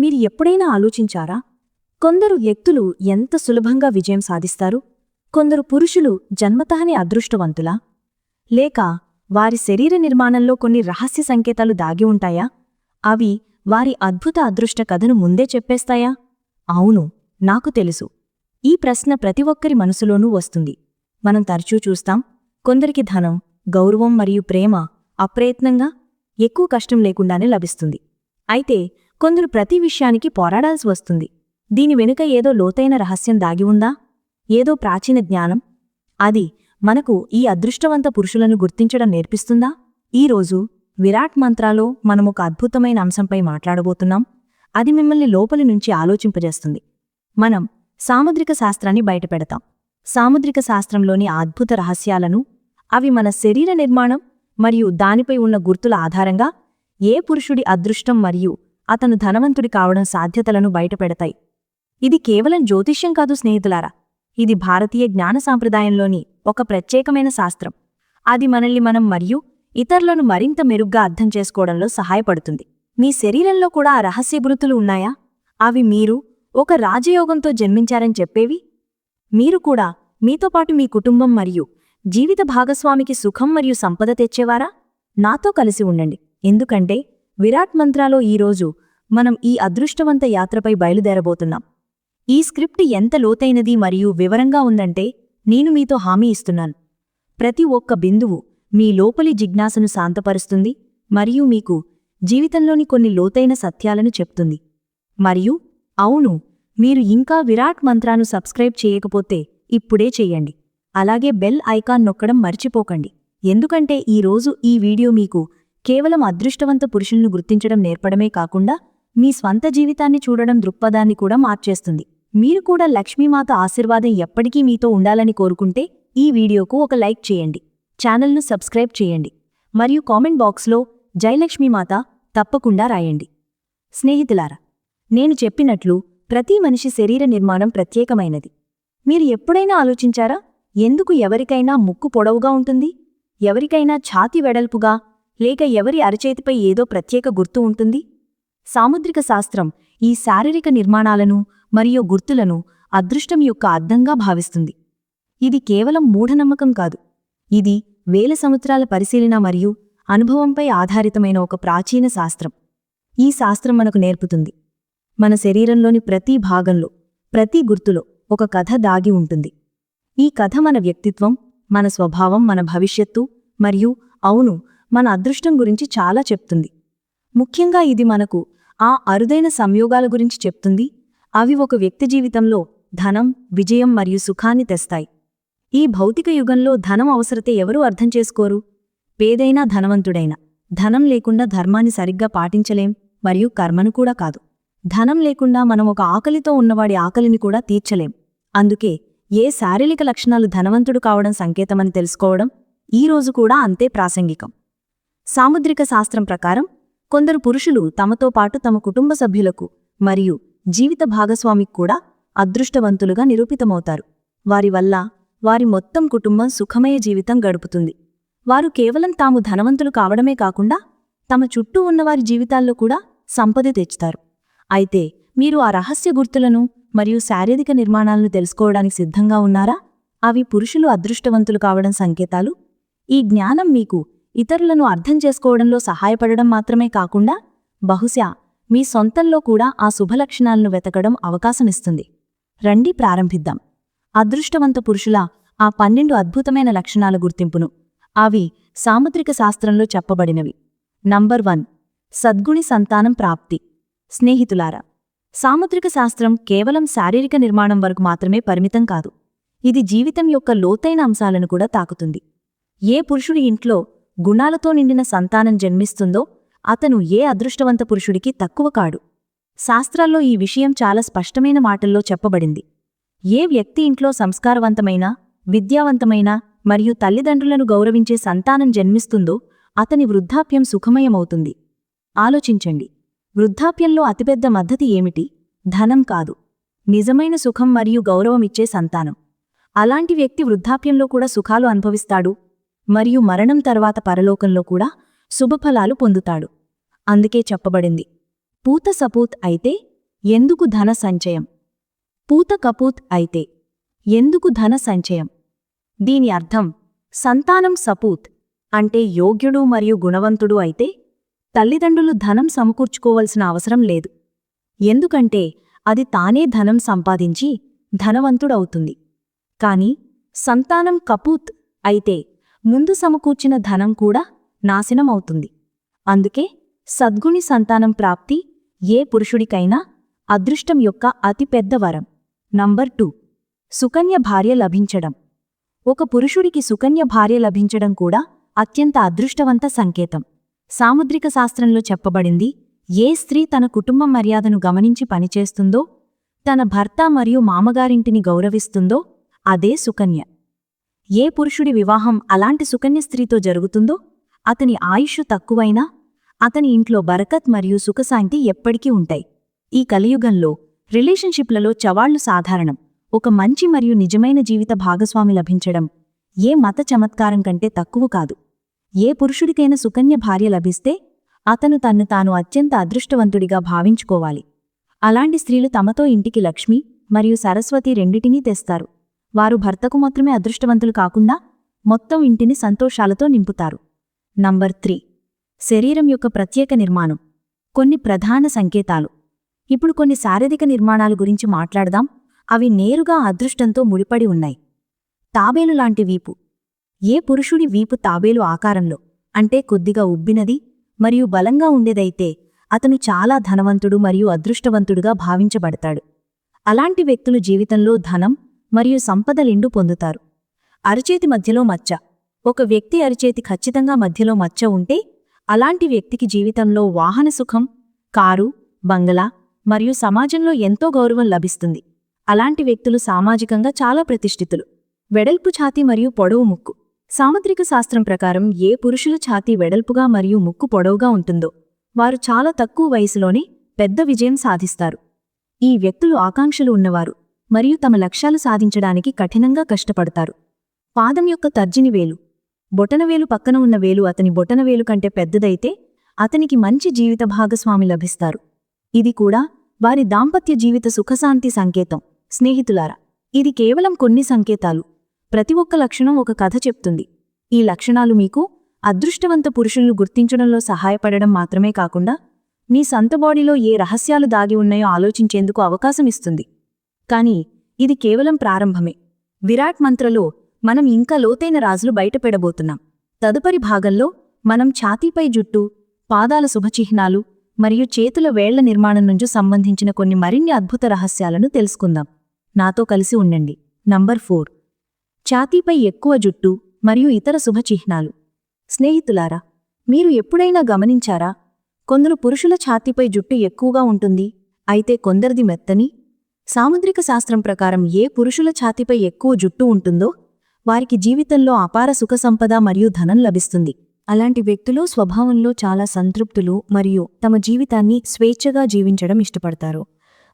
మీరు ఎప్పుడైనా ఆలోచించారా? కొందరు వ్యక్తులు ఎంత సులభంగా విజయం సాధిస్తారు? కొందరు పురుషులు జన్మతహనే అదృష్టవంతులా? లేక వారి శరీర నిర్మాణంలో కొన్ని రహస్య సంకేతాలు దాగి ఉంటాయా? అవి వారి అద్భుత అదృష్ట కథను ముందే చెప్పేస్తాయా? అవును నాకు తెలుసు. ఈ ప్రశ్న ప్రతి ఒక్కరి మనసులోనూ వస్తుంది. మనం తరచూ చూస్తాం కొందరికి ధనం గౌరవం మరియు ప్రేమ అప్రయత్నంగా ఎక్కువ కష్టం లేకుండానే లభిస్తుంది. అయితే కొందరు ప్రతి విషయానికి పోరాడాల్సి వస్తుంది. దీని వెనుక ఏదో లోతైన రహస్యం దాగి ఉందా? ఏదో ప్రాచీన జ్ఞానం? అది మనకు ఈ అదృష్టవంత పురుషులను గుర్తించడం నేర్పిస్తుందా? ఈరోజు విరాట్ మంత్రాలో మనమొక అద్భుతమైన అంశంపై మాట్లాడబోతున్నాం. అది మిమ్మల్ని లోపలి నుంచి ఆలోచింపజేస్తుంది. మనం సాముద్రిక శాస్త్రాన్ని బయటపెడతాం. సాముద్రిక శాస్త్రంలోని అద్భుత రహస్యాలను అవి మన శరీర నిర్మాణం మరియు దానిపై ఉన్న గుర్తుల ఆధారంగా ఏ పురుషుడి అదృష్టం మరియు అతను ధనవంతుడి కావడం సాధ్యతలను బయటపెడతాయి. ఇది కేవలం జ్యోతిష్యం కాదు స్నేహితులారా. ఇది భారతీయ జ్ఞాన సాంప్రదాయంలోని ఒక ప్రత్యేకమైన శాస్త్రం. అది మనల్ని మనం మరియు ఇతరులను మరింత మెరుగ్గా అర్థం చేసుకోవడంలో సహాయపడుతుంది. మీ శరీరంలో కూడా ఆ రహస్య గురుతులు ఉన్నాయా? అవి మీరు ఒక రాజయోగంతో జన్మించారని చెప్పేవి? మీరు కూడా మీతో పాటు మీ కుటుంబం మరియు జీవిత భాగస్వామికి సుఖం మరియు సంపద తెచ్చేవారా? నాతో కలిసి ఉండండి. ఎందుకంటే విరాట్ మంత్రాలో ఈరోజు మనం ఈ అదృష్టవంత యాత్రపై బయలుదేరబోతున్నాం. ఈ స్క్రిప్ట్ ఎంత లోతైనది మరియు వివరంగా ఉందంటే నేను మీతో హామీ ఇస్తున్నాను. ప్రతి ఒక్క బిందువు మీ లోపలి జిజ్ఞాసను శాంతపరుస్తుంది మరియు మీకు జీవితంలోని కొన్ని లోతైన సత్యాలను చెప్తుంది. మరియు అవును మీరు ఇంకా విరాట్ మంత్రాను సబ్స్క్రైబ్ చేయకపోతే ఇప్పుడే చెయ్యండి అలాగే బెల్ ఐకాన్ నొక్కడం మర్చిపోకండి. ఎందుకంటే ఈ రోజు ఈ వీడియో మీకు కేవలం అదృష్టవంత పురుషులను గుర్తించడం నేర్పడమే కాకుండా మీ స్వంత జీవితాన్ని చూడడం దృక్పథాన్ని కూడా మార్చేస్తుంది. మీరు కూడా లక్ష్మీమాత ఆశీర్వాదం ఎప్పటికీ మీతో ఉండాలని కోరుకుంటే ఈ వీడియోకు ఒక లైక్ చేయండి. ఛానల్ను సబ్స్క్రైబ్ చేయండి. మరియు కామెంట్ బాక్స్లో జయలక్ష్మీమాత తప్పకుండా రాయండి. స్నేహితులారా నేను చెప్పినట్లు ప్రతి మనిషి శరీర నిర్మాణం ప్రత్యేకమైనది. మీరు ఎప్పుడైనా ఆలోచించారా ఎందుకు ఎవరికైనా ముక్కు పొడవుగా ఉంటుంది? ఎవరికైనా ఛాతి వెడల్పుగా లేక ఎవరి అరచేతిపై ఏదో ప్రత్యేక గుర్తు ఉంటుంది? సాముద్రిక శాస్త్రం ఈ శారీరక నిర్మాణాలను మరియు గుర్తులను అదృష్టం యొక్క అర్థంగా భావిస్తుంది. ఇది కేవలం మూఢనమ్మకం కాదు. ఇది వేల సంవత్సరాల పరిశీలన మరియు అనుభవంపై ఆధారితమైన ఒక ప్రాచీన శాస్త్రం. ఈ శాస్త్రం మనకు నేర్పుతుంది. మన శరీరంలోని ప్రతి భాగంలో ప్రతి గుర్తులో ఒక కథ దాగి ఉంటుంది. ఈ కథ మన వ్యక్తిత్వం మన స్వభావం మన భవిష్యత్తు మరియు అవును మన అదృష్టం గురించి చాలా చెప్తుంది. ముఖ్యంగా ఇది మనకు ఆ అరుదైన సంయోగాల గురించి చెప్తుంది. అవి ఒక వ్యక్తి జీవితంలో ధనం విజయం మరియు సుఖాన్ని తెస్తాయి. ఈ భౌతిక యుగంలో ధనం అవసరతే ఎవరూ అర్థం చేసుకోరు? పేదైనా ధనవంతుడైనా. ధనం లేకుండా ధర్మాన్ని సరిగ్గా పాటించలేం మరియు కర్మను కూడా కాదు. ధనం లేకుండా మనం ఒక ఆకలితో ఉన్నవాడి ఆకలిని కూడా తీర్చలేం. అందుకే ఏ శారీరక లక్షణాలు ధనవంతుడు కావడం సంకేతమని తెలుసుకోవడం ఈ రోజు కూడా అంతే ప్రాసంగికం. సాముద్రిక శాస్త్రం ప్రకారం కొందరు పురుషులు తమతో పాటు తమ కుటుంబ సభ్యులకు మరియు జీవిత భాగస్వామికి కూడా అదృష్టవంతులుగా నిరూపితమవుతారు. వారి వల్ల వారి మొత్తం కుటుంబం సుఖమయ జీవితం గడుపుతుంది. వారు కేవలం తాము ధనవంతులు కావడమే కాకుండా తమ చుట్టూ ఉన్నవారి జీవితాల్లో కూడా సంపద తెచ్చుతారు. అయితే మీరు ఆ రహస్య గుర్తులను మరియు శారీరక నిర్మాణాలను తెలుసుకోవడానికి సిద్ధంగా ఉన్నారా? అవి పురుషులు అదృష్టవంతులు కావడం సంకేతాలు? ఈ జ్ఞానం మీకు ఇతరులను అర్థం చేసుకోవడంలో సహాయపడడం మాత్రమే కాకుండా బహుశా మీ సొంతంలో కూడా ఆ శుభలక్షణాలను వెతకడం అవకాశమిస్తుంది. రండి ప్రారంభిద్దాం. అదృష్టవంత పురుషుల ఆ పన్నెండు అద్భుతమైన లక్షణాల గుర్తింపును. అవి సాముద్రిక శాస్త్రంలో చెప్పబడినవి. Number one. సద్గుణి సంతానం ప్రాప్తి. స్నేహితులారా సాముద్రిక శాస్త్రం కేవలం శారీరక నిర్మాణం వరకు మాత్రమే పరిమితం కాదు. ఇది జీవితం యొక్క లోతైన అంశాలను కూడా తాకుతుంది. ఏ పురుషుడి ఇంట్లో గుణాలతో నిండిన సంతానం జన్మిస్తుందో అతను ఏ అదృష్టవంత పురుషుడికి తక్కువ కాడు. శాస్త్రాల్లో ఈ విషయం చాలా స్పష్టమైన మాటల్లో చెప్పబడింది. ఏ వ్యక్తి ఇంట్లో సంస్కారవంతమైన విద్యావంతమైన మరియు తల్లిదండ్రులను గౌరవించే సంతానం జన్మిస్తుందో అతని వృద్ధాప్యం సుఖమయమవుతుంది. ఆలోచించండి. వృద్ధాప్యంలో అతిపెద్ద మద్దతి ఏమిటి? ధనం కాదు. నిజమైన సుఖం మరియు గౌరవమిచ్చే సంతానం. అలాంటి వ్యక్తి వృద్ధాప్యంలో కూడా సుఖాలు అనుభవిస్తాడు? మరియు మరణం తర్వాత పరలోకంలో కూడా శుభఫలాలు పొందుతాడు. అందుకే చెప్పబడింది పూత సపూత్ అయితే ఎందుకు ధన సంచయం? పూత కపూత్ అయితే ఎందుకు ధన సంచయం? దీని అర్థం సంతానం సపూత్ అంటే యోగ్యుడు మరియు గుణవంతుడు అయితే తల్లిదండ్రులు ధనం సమకూర్చుకోవలసిన అవసరం లేదు. ఎందుకంటే అది తానే ధనం సంపాదించి ధనవంతుడవుతుంది. కాని సంతానం కపూత్ అయితే ముందు సమకూర్చిన ధనం కూడా నాశనమవుతుంది. అందుకే సద్గుణి సంతానం ప్రాప్తి ఏ పురుషుడికైనా అదృష్టం యొక్క అతిపెద్ద వరం. Number two. సుకన్య భార్య లభించడం. ఒక పురుషుడికి సుకన్య భార్య లభించడం కూడా అత్యంత అదృష్టవంత సంకేతం. సాముద్రిక శాస్త్రంలో చెప్పబడింది ఏ స్త్రీ తన కుటుంబ మర్యాదను గమనించి పనిచేస్తుందో తన భర్త మరియు మామగారింటిని గౌరవిస్తుందో అదే సుకన్య. ఏ పురుషుడి వివాహం అలాంటి సుకన్య స్త్రీతో జరుగుతుందో అతని ఆయుష్ తక్కువైనా అతని ఇంట్లో బరకత్ మరియు సుఖశాంతి ఎప్పటికీ ఉంటాయి. ఈ కలియుగంలో రిలేషన్షిప్లలో చవాళ్ళు సాధారణం. ఒక మంచి మరియు నిజమైన జీవిత భాగస్వామి లభించడం ఏ మత చమత్కారం కంటే తక్కువ కాదు. ఏ పురుషుడికైనా సుకన్య భార్య లభిస్తే అతను తన్ను తాను అత్యంత అదృష్టవంతుడిగా భావించుకోవాలి. అలాంటి స్త్రీలు తమతో ఇంటికి లక్ష్మి మరియు సరస్వతి రెండిటినీ తెస్తారు. వారు భర్తకు మాత్రమే అదృష్టవంతులు కాకుండా మొత్తం ఇంటిని సంతోషాలతో నింపుతారు. Number three. శరీరం యొక్క ప్రత్యేక నిర్మాణం. కొన్ని ప్రధాన సంకేతాలు. ఇప్పుడు కొన్ని శారీరక నిర్మాణాల గురించి మాట్లాడదాం. అవి నేరుగా అదృష్టంతో ముడిపడి ఉన్నాయి. తాబేలు లాంటి వీపు. ఏ పురుషుడి వీపు తాబేలు ఆకారంలో అంటే కొద్దిగా ఉబ్బినది మరియు బలంగా ఉండేదైతే అతను చాలా ధనవంతుడు మరియు అదృష్టవంతుడుగా భావించబడతాడు. అలాంటి వ్యక్తులు జీవితంలో ధనం మరియు సంపదలిండు పొందుతారు. అరచేతి మధ్యలో మచ్చ. ఒక వ్యక్తి అరిచేతి ఖచ్చితంగా మధ్యలో మచ్చ ఉంటే అలాంటి వ్యక్తికి జీవితంలో వాహన సుఖం కారు బంగళా మరియు సమాజంలో ఎంతో గౌరవం లభిస్తుంది. అలాంటి వ్యక్తులు సామాజికంగా చాలా ప్రతిష్ఠితులు. వెడల్పు ఛాతీ మరియు పొడవు ముక్కు. సాముద్రిక శాస్త్రం ప్రకారం ఏ పురుషుల ఛాతీ వెడల్పుగా మరియు ముక్కు పొడవుగా ఉంటుందో వారు చాలా తక్కువ వయసులోనే పెద్ద విజయం సాధిస్తారు. ఈ వ్యక్తులు ఆకాంక్షలు ఉన్నవారు. మరియు తమ లక్ష్యాలు సాధించడానికి కఠినంగా కష్టపడతారు. పాదం యొక్క తర్జిని వేలు. బొటనవేలు పక్కన ఉన్న వేలు అతని బొటనవేలు కంటే పెద్దదైతే అతనికి మంచి జీవిత భాగస్వామి లభిస్తారు. ఇది కూడా వారి దాంపత్య జీవిత సుఖశాంతి సంకేతం. స్నేహితులారా ఇది కేవలం కొన్ని సంకేతాలు. ప్రతి ఒక్క లక్షణం ఒక కథ చెప్తుంది. ఈ లక్షణాలు మీకు అదృష్టవంత పురుషులను గుర్తించడంలో సహాయపడడం మాత్రమే కాకుండా మీ సంత బాడీలో ఏ రహస్యాలు దాగి ఉన్నాయో ఆలోచించేందుకు అవకాశం ఇస్తుంది. కానీ ఇది కేవలం ప్రారంభమే. విరాట్ మంత్రలో మనం ఇంకా లోతైన రాజులు బయటపెడబోతున్నాం. తదుపరి భాగంలో మనం ఛాతీపై జుట్టు పాదాల శుభచిహ్నాలు మరియు చేతుల వేళ్ళ నిర్మాణం నుంచి సంబంధించిన కొన్ని మరిన్ని అద్భుత రహస్యాలను తెలుసుకుందాం. నాతో కలిసి ఉండండి. Number four. ఛాతీపై ఎక్కువ జుట్టు మరియు ఇతర శుభచిహ్నాలు. స్నేహితులారా మీరు ఎప్పుడైనా గమనించారా? కొందరు పురుషుల ఛాతీపై జుట్టు ఎక్కువగా ఉంటుంది అయితే కొందరిది మెత్తని సాముద్రిక శాస్త్రం ప్రకారం ఏ పురుషుల ఛాతీపై ఎక్కువ జుట్టు ఉంటుందో వారికి జీవితంలో అపార సుఖ సంపద మరియు ధనం లభిస్తుంది. అలాంటి వ్యక్తులు స్వభావంలో చాలా సంతృప్తులు మరియు తమ జీవితాన్ని స్వేచ్ఛగా జీవించడం ఇష్టపడతారు.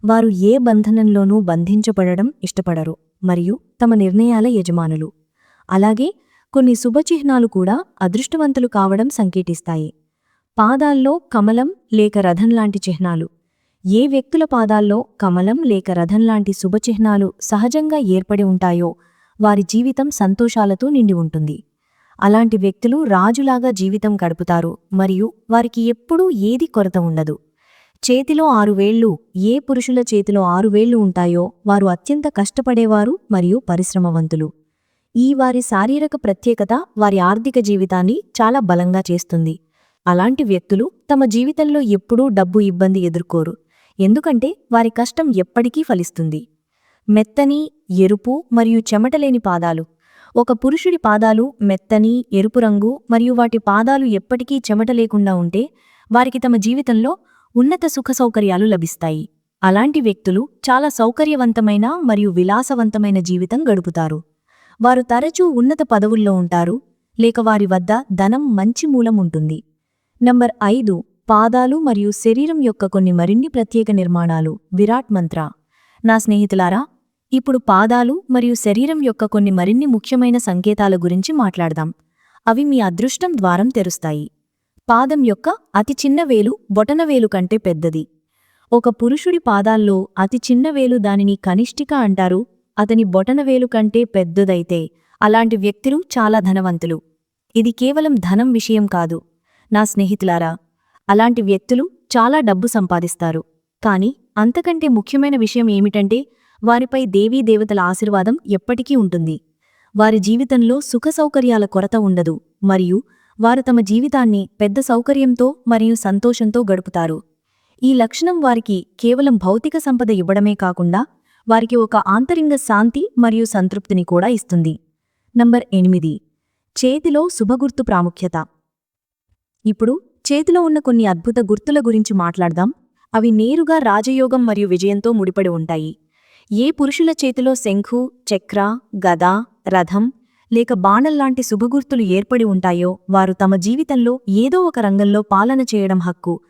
వారు ఏ బంధనంలోనూ బంధించబడడం ఇష్టపడరు మరియు తమ నిర్ణయాల యజమానులు. అలాగే కొన్ని శుభచిహ్నాలు కూడా అదృష్టవంతులు కావడం సంకేటిస్తాయి పాదాల్లో కమలం లేక రథం లాంటి చిహ్నాలు. ఏ వ్యక్తుల పాదాల్లో కమలం లేక రథం లాంటి శుభచిహ్నాలు సహజంగా ఏర్పడి ఉంటాయో వారి జీవితం సంతోషాలతో నిండి ఉంటుంది. అలాంటి వ్యక్తులు రాజులాగా జీవితం గడుపుతారు మరియు వారికి ఎప్పుడూ ఏది కొరత ఉండదు. చేతిలో ఆరు వేళ్ళు ఏ పురుషుల చేతిలో ఆరు వేళ్ళు ఉంటాయో వారు అత్యంత కష్టపడేవారు మరియు పరిశ్రమవంతులు. ఈ వారి శారీరక ప్రత్యేకత వారి ఆర్థిక జీవితాన్ని చాలా బలంగా చేస్తుంది. అలాంటి వ్యక్తులు తమ జీవితంలో ఎప్పుడూ డబ్బు ఇబ్బంది ఎదుర్కోరు. ఎందుకంటే వారి కష్టం ఎప్పటికీ ఫలిస్తుంది. మెత్తని ఎరుపు మరియు చెమటలేని పాదాలు. ఒక పురుషుడి పాదాలు మెత్తని ఎరుపు రంగు మరియు వాటి పాదాలు ఎప్పటికీ చెమట లేకుండా ఉంటే వారికి తమ జీవితంలో ఉన్నత సుఖ సౌకర్యాలు లభిస్తాయి. అలాంటి వ్యక్తులు చాలా సౌకర్యవంతమైన మరియు విలాసవంతమైన జీవితం గడుపుతారు. వారు తరచూ ఉన్నత పదవుల్లో ఉంటారు లేక వారి వద్ద ధనం మంచి మూలం ఉంటుంది. నంబర్ ఐదు పాదాలు మరియు శరీరం యొక్క కొన్ని మరిన్ని ప్రత్యేక నిర్మాణాలు. విరాట్ మంత్ర. నా స్నేహితులారా ఇప్పుడు పాదాలు మరియు శరీరం యొక్క కొన్ని మరిన్ని ముఖ్యమైన సంకేతాల గురించి మాట్లాడదాం. అవి మీ అదృష్టం ద్వారం తెరుస్తాయి. పాదం యొక్క అతి చిన్న వేలు బొటనవేలు కంటే పెద్దది. ఒక పురుషుడి పాదాల్లో అతి చిన్న వేలు దానిని కనిష్టిక అంటారు. అతని బొటనవేలు కంటే పెద్దదైతే అలాంటి వ్యక్తులు చాలా ధనవంతులు. ఇది కేవలం ధనం విషయం కాదు. నా స్నేహితులారా అలాంటి వ్యక్తులు చాలా డబ్బు సంపాదిస్తారు. కాని అంతకంటే ముఖ్యమైన విషయం ఏమిటంటే వారిపై దేవీ దేవతల ఆశీర్వాదం ఎప్పటికీ ఉంటుంది. వారి జీవితంలో సుఖ సౌకర్యాల కొరత ఉండదు మరియు వారు తమ జీవితాన్ని పెద్ద సౌకర్యంతో మరియు సంతోషంతో గడుపుతారు. ఈ లక్షణం వారికి కేవలం భౌతిక సంపద ఇవ్వడమే కాకుండా వారికి ఒక ఆంతరింగ శాంతి మరియు సంతృప్తిని కూడా ఇస్తుంది. నంబర్ ఎనిమిది. చేతిలో శుభగుర్తు ప్రాముఖ్యత. ఇప్పుడు చేతిలో ఉన్న కొన్ని అద్భుత గుర్తుల గురించి మాట్లాడదాం. అవి నేరుగా రాజయోగం మరియు విజయంతో ముడిపడి ఉంటాయి. ఏ పురుషుల చేతిలో శంఖు చక్ర గద రథం లేక బాణల్లాంటి శుభగుర్తులు ఏర్పడి ఉంటాయో వారు తమ జీవితంలో ఏదో ఒక రంగంలో పాలన చేయడం హక్కు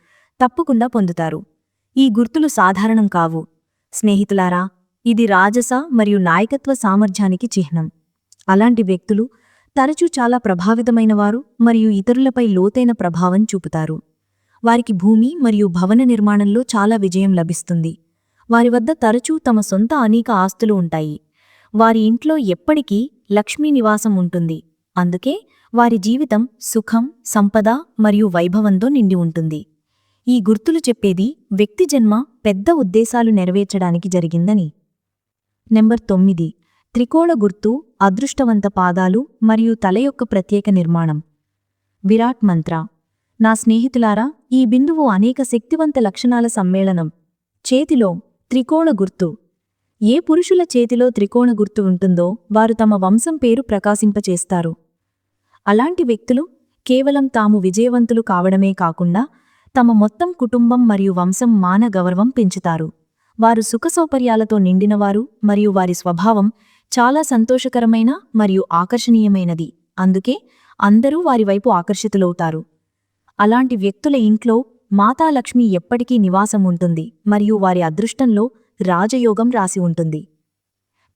తప్పకుండా పొందుతారు. ఈ గుర్తులు సాధారణం కావు. స్నేహితులారా ఇది రాజస మరియు నాయకత్వ సామర్థ్యానికి చిహ్నం. అలాంటి వ్యక్తులు తరచూ చాలా ప్రభావితమైనవారు మరియు ఇతరులపై లోతైన ప్రభావం చూపుతారు. వారికి భూమి మరియు భవన నిర్మాణంలో చాలా విజయం లభిస్తుంది. వారి వద్ద తరచూ తమ సొంత అనేక ఆస్తులు ఉంటాయి. వారి ఇంట్లో ఎప్పటికీ లక్ష్మీ నివాసం ఉంటుంది. అందుకే వారి జీవితం సుఖం సంపద మరియు వైభవంతో నిండి ఉంటుంది. ఈ గుర్తులు చెప్పేది వ్యక్తి జన్మ పెద్ద ఉద్దేశాలు నెరవేర్చడానికి జరిగిందని. నెంబర్ తొమ్మిది. త్రికోణ గుర్తు అదృష్టవంత పాదాలు మరియు తల యొక్క ప్రత్యేక నిర్మాణం. విరాట్ మంత్ర. నా స్నేహితులారా ఈ బిందువు అనేక శక్తివంత లక్షణాల సమ్మేళనం. చేతిలో త్రికోణ గుర్తు. ఏ పురుషుల చేతిలో త్రికోణ గుర్తు ఉంటుందో వారు తమ వంశం పేరు ప్రకాశింపచేస్తారు. అలాంటి వ్యక్తులు కేవలం తాము విజయవంతులు కావడమే కాకుండా తమ మొత్తం కుటుంబం మరియు వంశం మాన గౌరవం పెంచుతారు. వారు సుఖసౌకర్యాలతో నిండినవారు మరియు వారి స్వభావం చాలా సంతోషకరమైన మరియు ఆకర్షణీయమైనది. అందుకే అందరూ వారి వైపు ఆకర్షితులవుతారు. అలాంటి వ్యక్తుల ఇంట్లో మాతాలక్ష్మి ఎప్పటికీ నివాసం ఉంటుంది మరియు వారి అదృష్టంలో రాజయోగం రాసి ఉంటుంది.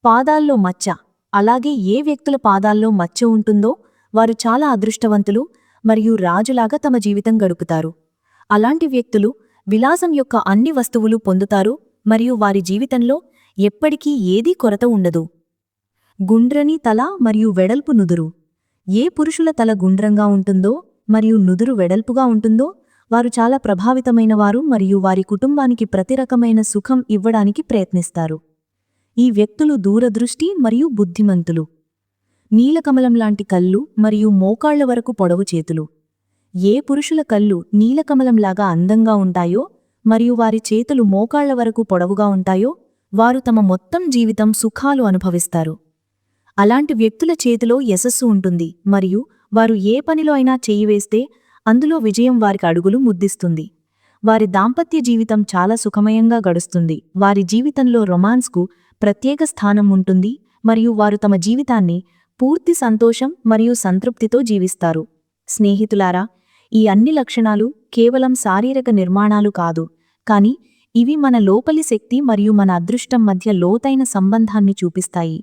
పాదాల్లో మచ్చ. అలాగే ఏ వ్యక్తుల పాదాల్లో మచ్చ ఉంటుందో వారు చాలా అదృష్టవంతులు మరియు రాజులాగా తమ జీవితం గడుపుతారు. అలాంటి వ్యక్తులు విలాసం యొక్క అన్ని వస్తువులు పొందుతారు మరియు వారి జీవితంలో ఎప్పటికీ ఏదీ కొరత ఉండదు. గుండ్రని తల మరియు వెడల్పు నుదురు. ఏ పురుషుల తల గుండ్రంగా ఉంటుందో మరియు నుదురు వెడల్పుగా ఉంటుందో వారు చాలా ప్రభావితమైనవారు మరియు వారి కుటుంబానికి ప్రతి రకమైన సుఖం ఇవ్వడానికి ప్రయత్నిస్తారు. ఈ వ్యక్తులు దూరదృష్టి మరియు బుద్ధిమంతులు. నీలకమలం లాంటి కళ్ళు మరియు మోకాళ్ళ వరకు పొడవు చేతులు. ఏ పురుషుల కళ్ళు నీలకమలంలాగా అందంగా ఉంటాయో మరియు వారి చేతులు మోకాళ్ళ వరకు పొడవుగా ఉంటాయో వారు తమ మొత్తం జీవితం సుఖాలు అనుభవిస్తారు. అలాంటి వ్యక్తుల చేతిలో యశస్సు ఉంటుంది. మరియు వారు ఏ పనిలో అయినా చేయివేస్తే అందులో విజయం వారికి అడుగులు ముద్దిస్తుంది. వారి దాంపత్య జీవితం చాలా సుఖమయంగా గడుస్తుంది. వారి జీవితంలో రొమాన్స్కు ప్రత్యేక స్థానం ఉంటుంది. మరియు వారు తమ జీవితాన్ని పూర్తి సంతోషం మరియు సంతృప్తితో జీవిస్తారు. స్నేహితులారా ఈ అన్ని లక్షణాలు కేవలం శారీరక నిర్మాణాలు కాదు. కాని ఇవి మన లోపలి శక్తి మరియు మన అదృష్టం మధ్య లోతైన సంబంధాన్ని చూపిస్తాయి.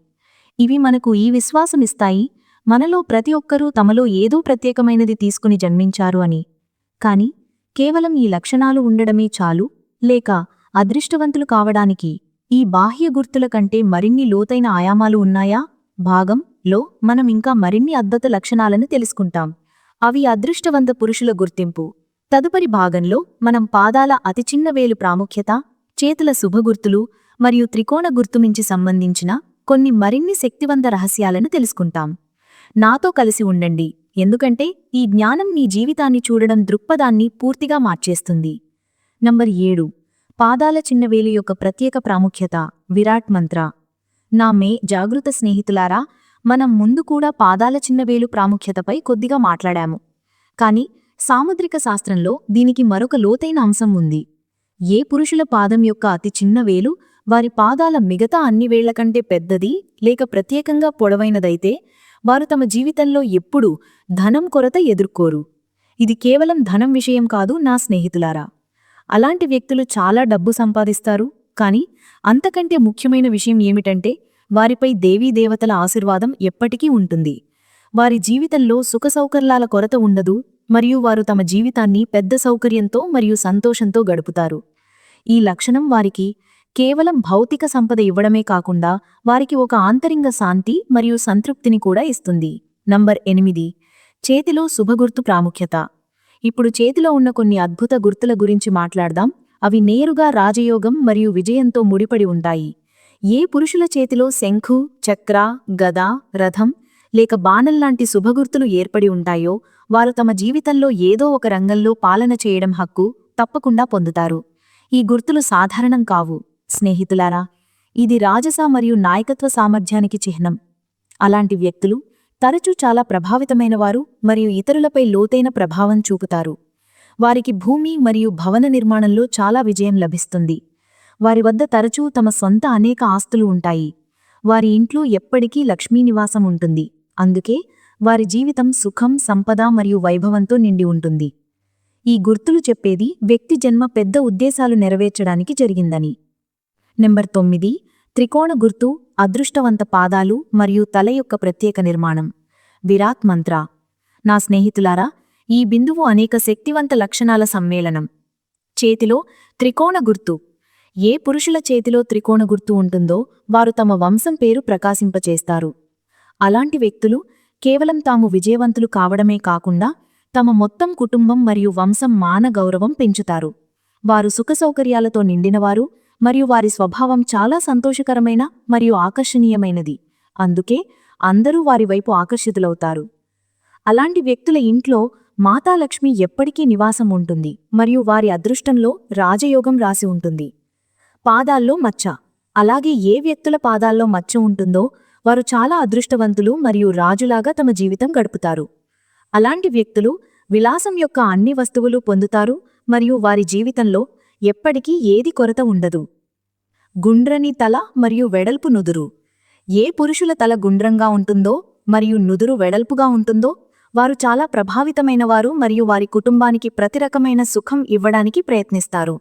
ఇవి మనకు ఈ విశ్వాసమిస్తాయి. మనలో ప్రతి ఒక్కరూ తమలో ఏదో ప్రత్యేకమైనది తీసుకుని జన్మించారు అని. కాని కేవలం ఈ లక్షణాలు ఉండడమే చాలు. లేక అదృష్టవంతులు కావడానికి ఈ బాహ్య గుర్తుల కంటే మరిన్ని లోతైన ఆయామాలు ఉన్నాయా? భాగం లో మనం ఇంకా మరిన్ని అద్భుత లక్షణాలను తెలుసుకుంటాం. అవి అదృష్టవంత పురుషుల గుర్తింపు. తదుపరి భాగంలో మనం పాదాల అతి చిన్న వేలు ప్రాముఖ్యత చేతుల శుభగుర్తులు మరియు త్రికోణ గుర్తుమించి సంబంధించిన కొన్ని మరిన్ని శక్తివంత రహస్యాలను తెలుసుకుంటాం. నాతో కలిసి ఉండండి. ఎందుకంటే ఈ జ్ఞానం నీ జీవితాన్ని చూడడం దృక్పథాన్ని పూర్తిగా మార్చేస్తుంది. నంబర్ ఏడు. పాదాల చిన్నవేలు యొక్క ప్రత్యేక ప్రాముఖ్యత. విరాట్ మంత్ర. నా మే జాగృత స్నేహితులారా మనం ముందు కూడా పాదాల చిన్నవేలు ప్రాముఖ్యతపై కొద్దిగా మాట్లాడాము. కాని సాముద్రిక శాస్త్రంలో దీనికి మరొక లోతైన అంశం ఉంది. ఏ పురుషుల పాదం యొక్క అతి చిన్న వేలు వారి పాదాల మిగతా అన్ని వేళ్ళ కంటే పెద్దది లేక ప్రత్యేకంగా పొడవైనదైతే వారు తమ జీవితంలో ఎప్పుడూ ధనం కొరత ఎదుర్కోరు. ఇది కేవలం ధనం విషయం కాదు నా స్నేహితులారా. అలాంటి వ్యక్తులు చాలా డబ్బు సంపాదిస్తారు. కాని అంతకంటే ముఖ్యమైన విషయం ఏమిటంటే వారిపై దేవీదేవతల ఆశీర్వాదం ఎప్పటికీ ఉంటుంది. వారి జీవితంలో సుఖసౌకర్యాల కొరత ఉండదు మరియు వారు తమ జీవితాన్ని పెద్ద సౌకర్యంతో మరియు సంతోషంతో గడుపుతారు. ఈ లక్షణం వారికి కేవలం భౌతిక సంపద ఇవ్వడమే కాకుండా వారికి ఒక ఆంతరింగ శాంతి మరియు సంతృప్తిని కూడా ఇస్తుంది. నంబర్ ఎనిమిది. చేతిలో శుభగుర్తు ప్రాముఖ్యత. ఇప్పుడు చేతిలో ఉన్న కొన్ని అద్భుత గుర్తుల గురించి మాట్లాడదాం. అవి నేరుగా రాజయోగం మరియు విజయంతో ముడిపడి ఉంటాయి. ఏ పురుషుల చేతిలో శంఖు చక్ర గద రథం లేక బాణంలాంటి శుభగుర్తులు ఏర్పడి ఉంటాయో వారు తమ జీవితంలో ఏదో ఒక రంగంలో పాలన చేయడం హక్కు తప్పకుండా పొందుతారు. ఈ గుర్తులు సాధారణం కావు. స్నేహితులారా ఇది రాజస మరియు నాయకత్వ సామర్థ్యానికి చిహ్నం. అలాంటి వ్యక్తులు తరచూ చాలా ప్రభావితమైనవారు మరియు ఇతరులపై లోతైన ప్రభావం చూపుతారు. వారికి భూమి మరియు భవన నిర్మాణంలో చాలా విజయం లభిస్తుంది. వారి వద్ద తరచూ తమ సొంత అనేక ఆస్తులు ఉంటాయి. వారి ఇంట్లో ఎప్పటికీ లక్ష్మీ నివాసం ఉంటుంది. అందుకే వారి జీవితం సుఖం సంపద మరియు వైభవంతో నిండి ఉంటుంది. ఈ గుర్తులు చెప్పేది వ్యక్తి జన్మ పెద్ద ఉద్దేశాలు నెరవేర్చడానికి జరిగిందని. నెంబర్ తొమ్మిది త్రికోణ గుర్తు అదృష్టవంత పాదాలు మరియు తల యొక్క ప్రత్యేక నిర్మాణం. విరాట్ మంత్ర. నా స్నేహితులారా ఈ బిందువు అనేక శక్తివంత లక్షణాల సమ్మేళనం. చేతిలో త్రికోణ గుర్తు. ఏ పురుషుల చేతిలో త్రికోణ గుర్తు ఉంటుందో వారు తమ వంశం పేరు ప్రకాశింపచేస్తారు. అలాంటి వ్యక్తులు కేవలం తాము విజయవంతులు కావడమే కాకుండా తమ మొత్తం కుటుంబం మరియు వంశం మాన గౌరవం పెంచుతారు. వారు సుఖసౌకర్యాలతో నిండినవారు మరియు వారి స్వభావం చాలా సంతోషకరమైన మరియు ఆకర్షణీయమైనది. అందుకే అందరూ వారి వైపు ఆకర్షితులవుతారు. అలాంటి వ్యక్తుల ఇంట్లో మాతాలక్ష్మి ఎప్పటికీ నివాసం ఉంటుంది మరియు వారి అదృష్టంలో రాజయోగం రాసి ఉంటుంది. పాదాల్లో మచ్చ. అలాగే ఏ వ్యక్తుల పాదాల్లో మచ్చ ఉంటుందో వారు చాలా అదృష్టవంతులు మరియు రాజులాగా తమ జీవితం గడుపుతారు. అలాంటి వ్యక్తులు విలాసం యొక్క అన్ని వస్తువులు పొందుతారు మరియు వారి జీవితంలో ఎప్పటికీ ఏది కొరత ఉండదు. గుండ్రని తల మరియు వెడల్పు నుదురు. ఏ పురుషుల తల గుండ్రంగా ఉంటుందో మరియు నుదురు వెడల్పుగా ఉంటుందో వారు చాలా ప్రభావితమైనవారు మరియు వారి కుటుంబానికి ప్రతి రకమైన సుఖం ఇవ్వడానికి ప్రయత్నిస్తారు.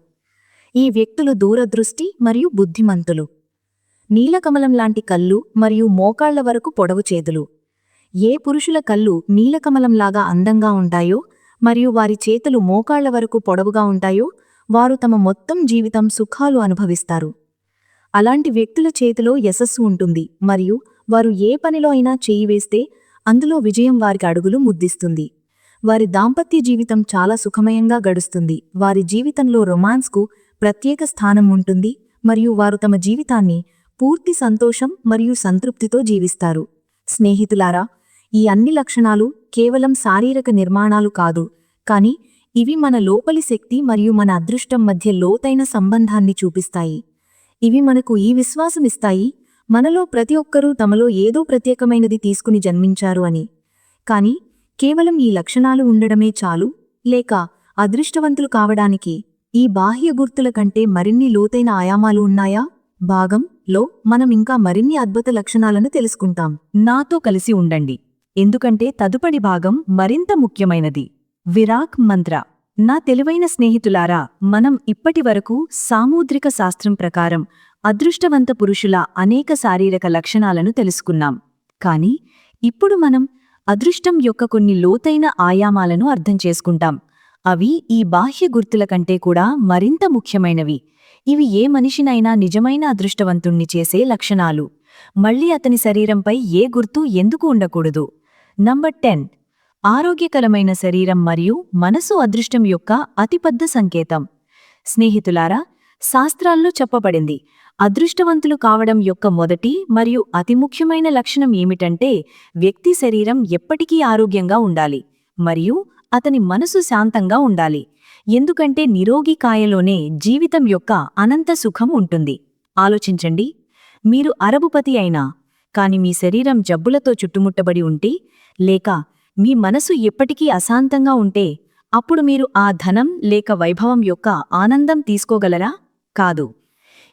ఈ వ్యక్తులు దూరదృష్టి మరియు బుద్ధిమంతులు. నీలకమలం లాంటి కళ్ళు మరియు మోకాళ్ళ వరకు పొడవు చేతులు ఏ పురుషుల కళ్ళు నీలకమలంలాగా అందంగా ఉంటాయో మరియు వారి చేతులు మోకాళ్ళ వరకు పొడవుగా ఉంటాయో వారు తమ మొత్తం జీవితం సుఖాలు అనుభవిస్తారు. అలాంటి వ్యక్తుల చేతిలో యశస్సు ఉంటుంది. మరియు వారు ఏ పనిలో అయినా చేయి వేస్తే అందులో విజయం వారికి అడుగులు ముద్దిస్తుంది. వారి దాంపత్య జీవితం చాలా సుఖమయంగా గడుస్తుంది. వారి జీవితంలో రొమాన్స్కు ప్రత్యేక స్థానం ఉంటుంది. మరియు వారు తమ జీవితాన్ని పూర్తి సంతోషం మరియు సంతృప్తితో జీవిస్తారు. స్నేహితులారా ఈ అన్ని లక్షణాలు కేవలం శారీరక నిర్మాణాలు కాదు. కానీ ఇవి మన లోపలి శక్తి మరియు మన అదృష్టం మధ్య లోతైన సంబంధాన్ని చూపిస్తాయి. ఇవి మనకు ఈ విశ్వాసమిస్తాయి మనలో ప్రతి ఒక్కరూ తమలో ఏదో ప్రత్యేకమైనది తీసుకుని జన్మించారు అని. కాని కేవలం ఈ లక్షణాలు ఉండడమే చాలు లేక అదృష్టవంతులు కావడానికి ఈ బాహ్య గుర్తుల కంటే మరిన్ని లోతైన ఆయామాలు ఉన్నాయా? భాగం లో మనం ఇంకా మరిన్ని అద్భుత లక్షణాలను తెలుసుకుంటాం. నాతో కలిసి ఉండండి. ఎందుకంటే తదుపరి భాగం మరింత ముఖ్యమైనది. విరాక్ మంత్ర. నా తెలివైన స్నేహితులారా మనం ఇప్పటివరకు సామూద్రిక శాస్త్రం ప్రకారం అదృష్టవంత పురుషుల అనేక శారీరక లక్షణాలను తెలుసుకున్నాం. కాని ఇప్పుడు మనం అదృష్టం యొక్క కొన్ని లోతైన ఆయామాలను అర్థం చేసుకుంటాం. అవి ఈ బాహ్య గుర్తుల కంటే కూడా మరింత ముఖ్యమైనవి. ఇవి ఏ మనిషినైనా నిజమైన అదృష్టవంతుణ్ణి చేసే లక్షణాలు. మళ్ళీ అతని శరీరంపై ఏ గుర్తు ఎందుకు ఉండకూడదు? Number ten. ఆరోగ్యకరమైన శరీరం మరియు మనసు అదృష్టం యొక్క అతిపెద్ద సంకేతం. స్నేహితులారా శాస్త్రాల్లో చెప్పబడింది అదృష్టవంతులు కావడం యొక్క మొదటి మరియు అతి ముఖ్యమైన లక్షణం ఏమిటంటే వ్యక్తి శరీరం ఎప్పటికీ ఆరోగ్యంగా ఉండాలి మరియు అతని మనసు శాంతంగా ఉండాలి. ఎందుకంటే నిరోగి కాయలోనే జీవితం యొక్క అనంత సుఖం ఉంటుంది. ఆలోచించండి మీరు అరబుపతి అయినా కాని మీ శరీరం జబ్బులతో చుట్టుముట్టబడి ఉంటే లేక మీ మనసు ఎప్పటికీ అశాంతంగా ఉంటే అప్పుడు మీరు ఆ ధనం లేక వైభవం యొక్క ఆనందం తీసుకోగలరా? కాదు.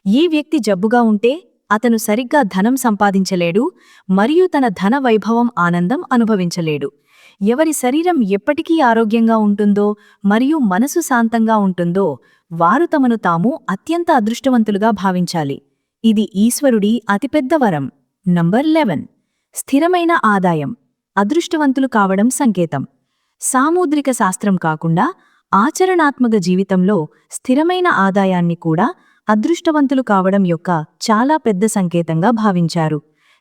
ఏ వ్యక్తి జబ్బుగా ఉంటే అతను సరిగ్గా ధనం సంపాదించలేడు మరియు తన ధన వైభవం ఆనందం అనుభవించలేడు. ఎవరి శరీరం ఎప్పటికీ ఆరోగ్యంగా ఉంటుందో మరియు మనసు శాంతంగా ఉంటుందో వారు తమను తాము అత్యంత అదృష్టవంతులుగా భావించాలి. ఇది ఈశ్వరుడి అతిపెద్ద వరం. Number eleven. స్థిరమైన ఆదాయం. అదృష్టవంతులు కావడం సంకేతం. సాముద్రిక శాస్త్రం కాకుండా ఆచరణాత్మక జీవితంలో స్థిరమైన ఆదాయాన్ని కూడా అదృష్టవంతులు కావడం యొక్క చాలా పెద్ద సంకేతంగా భావించారు.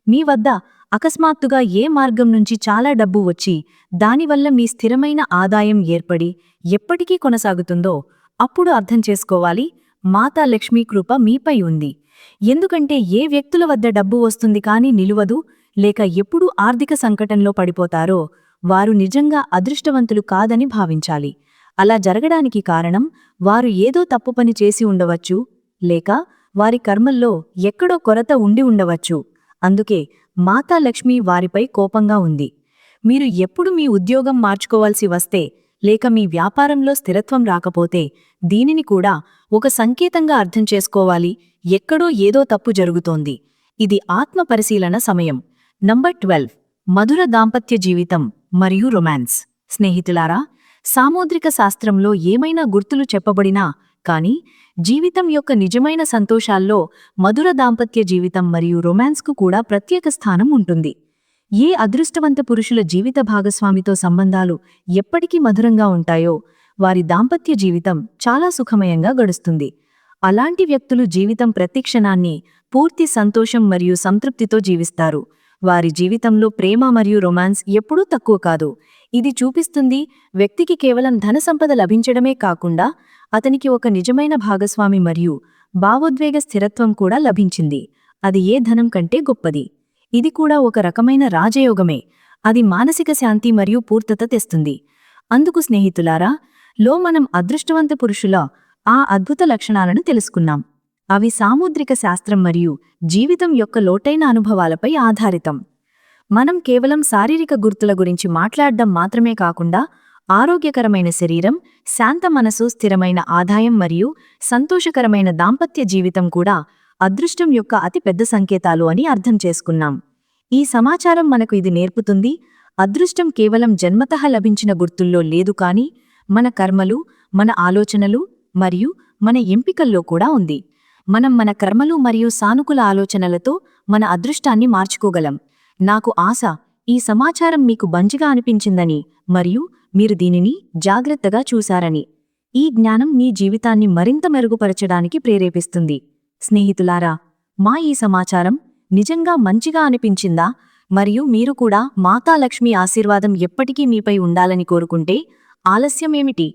మీ వద్ద అకస్మాత్తుగా ఏ మార్గం నుంచి చాలా డబ్బు వచ్చి దానివల్ల మీ స్థిరమైన ఆదాయం ఏర్పడి ఎప్పటికీ కొనసాగుతుందో అప్పుడు అర్థం చేసుకోవాలి. మాతా లక్ష్మీ కృప మీపై ఉంది. ఎందుకంటే ఏ వ్యక్తుల వద్ద డబ్బు వస్తుంది కానీ నిలువదు లేక ఎప్పుడు ఆర్థిక సంకటంలో పడిపోతారో వారు నిజంగా అదృష్టవంతులు కాదని భావించాలి. అలా జరగడానికి కారణం వారు ఏదో తప్పు పని చేసి ఉండవచ్చు లేక వారి కర్మల్లో ఎక్కడో కొరత ఉండి ఉండవచ్చు. అందుకే మాతా లక్ష్మి వారిపై కోపంగా ఉంది. మీరు ఎప్పుడు మీ ఉద్యోగం మార్చుకోవాల్సి వస్తే లేక మీ వ్యాపారంలో స్థిరత్వం రాకపోతే దీనిని కూడా ఒక సంకేతంగా అర్థం చేసుకోవాలి. ఎక్కడో ఏదో తప్పు జరుగుతోంది. ఇది ఆత్మ పరిశీలన సమయం. నంబర్ ట్వెల్వ్ మధుర దాంపత్య జీవితం మరియు రొమాన్స్. స్నేహితులారా సాముద్రిక శాస్త్రంలో ఏమైనా గుర్తులు చెప్పబడినా కానీ జీవితం యొక్క నిజమైన సంతోషాల్లో మధుర దాంపత్య జీవితం మరియు రొమాన్స్కు కూడా ప్రత్యేక స్థానం ఉంటుంది. ఏ అదృష్టవంత పురుషుల జీవిత భాగస్వామితో సంబంధాలు ఎప్పటికీ మధురంగా ఉంటాయో వారి దాంపత్య జీవితం చాలా సుఖమయంగా గడుస్తుంది. అలాంటి వ్యక్తులు జీవితం ప్రతిక్షణాన్ని పూర్తి సంతోషం మరియు సంతృప్తితో జీవిస్తారు. వారి జీవితంలో ప్రేమ మరియు రొమాన్స్ ఎప్పుడూ తక్కువ కాదు. ఇది చూపిస్తుంది వ్యక్తికి కేవలం ధన సంపద లభించడమే కాకుండా అతనికి ఒక నిజమైన భాగస్వామి మరియు భావోద్వేగ స్థిరత్వం కూడా లభించింది. అది ఏ ధనం కంటే గొప్పది? ఇది కూడా ఒక రకమైన రాజయోగమే. అది మానసిక శాంతి మరియు పూర్తత తెస్తుంది. అందుకు స్నేహితులారా లో మనం అదృష్టవంత పురుషుల ఆ అద్భుత లక్షణాలను తెలుసుకున్నాం. అవి సాముద్రిక శాస్త్రం మరియు జీవితం యొక్క లోటైన అనుభవాలపై ఆధారితం. మనం కేవలం శారీరక గుర్తుల గురించి మాట్లాడడం మాత్రమే కాకుండా ఆరోగ్యకరమైన శరీరం శాంత మనసు స్థిరమైన ఆదాయం మరియు సంతోషకరమైన దాంపత్య జీవితం కూడా అదృష్టం యొక్క అతి పెద్ద సంకేతాలు అని అర్థం చేసుకున్నాం. ఈ సమాచారం మనకు ఇది నేర్పుతుంది అదృష్టం కేవలం జన్మతః లభించిన గుర్తుల్లో లేదు కానీ మన కర్మలు మన ఆలోచనలు మరియు మన ఎంపికల్లో కూడా ఉంది. మనం మన కర్మలు మరియు సానుకూల ఆలోచనలతో మన అదృష్టాన్ని మార్చుకోగలం. నాకు ఆశ ఈ సమాచారం మీకు బంజిగా అనిపించిందని మరియు మీరు దీనిని జాగ్రత్తగా చూశారని. ఈ జ్ఞానం మీ జీవితాన్ని మరింత మెరుగుపరచడానికి ప్రేరేపిస్తుంది. స్నేహితులారా మా ఈ సమాచారం నిజంగా మంచిగా అనిపించిందా? మరియు మీరు కూడా మాతాలక్ష్మి ఆశీర్వాదం ఎప్పటికీ మీపై ఉండాలని కోరుకుంటే ఆలస్యమేమిటి?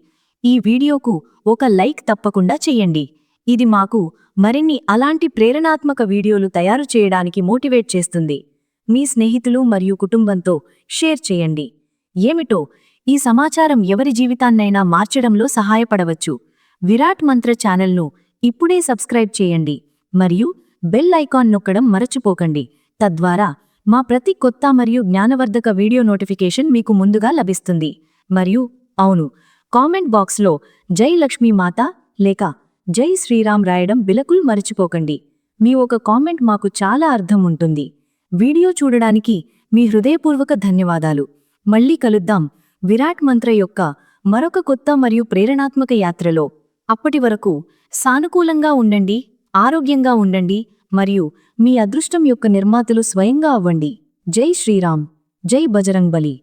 ఈ వీడియోకు ఒక లైక్ తప్పకుండా చెయ్యండి ఇది మాకు మరిన్ని అలాంటి ప్రేరణాత్మక వీడియోలు తయారు చేయడానికి మోటివేట్ చేస్తుంది. మీ స్నేహితులు మరియు కుటుంబంతో షేర్ చేయండి. ఏమిటో ఈ సమాచారం ఎవరి జీవితాన్నైనా మార్చడంలో సహాయపడవచ్చు. విరాట్ మంత్ర ఛానల్ను ఇప్పుడే సబ్స్క్రైబ్ చేయండి మరియు బెల్ ఐకాన్ నొక్కడం మరచిపోకండి. తద్వారా మా ప్రతి కొత్త మరియు జ్ఞానవర్ధక వీడియో నోటిఫికేషన్ మీకు ముందుగా లభిస్తుంది. మరియు అవును కామెంట్ బాక్స్లో జై లక్ష్మీమాత లేక జై శ్రీరామ్ రాయడం బిలకుల్ మరచిపోకండి. మీ ఒక కామెంట్ మాకు చాలా అర్థం ఉంటుంది. వీడియో చూడడానికి మీ హృదయపూర్వక ధన్యవాదాలు. మళ్ళీ కలుద్దాం విరాట్ మంత్ర యొక్క మరొక కొత్త మరియు ప్రేరణాత్మక యాత్రలో. అప్పటి వరకు సానుకూలంగా ఉండండి ఆరోగ్యంగా ఉండండి మరియు మీ అదృష్టం యొక్క నిర్మాతలు స్వయంగా అవ్వండి. జై శ్రీరామ్. జై బజరంగ్ బలి.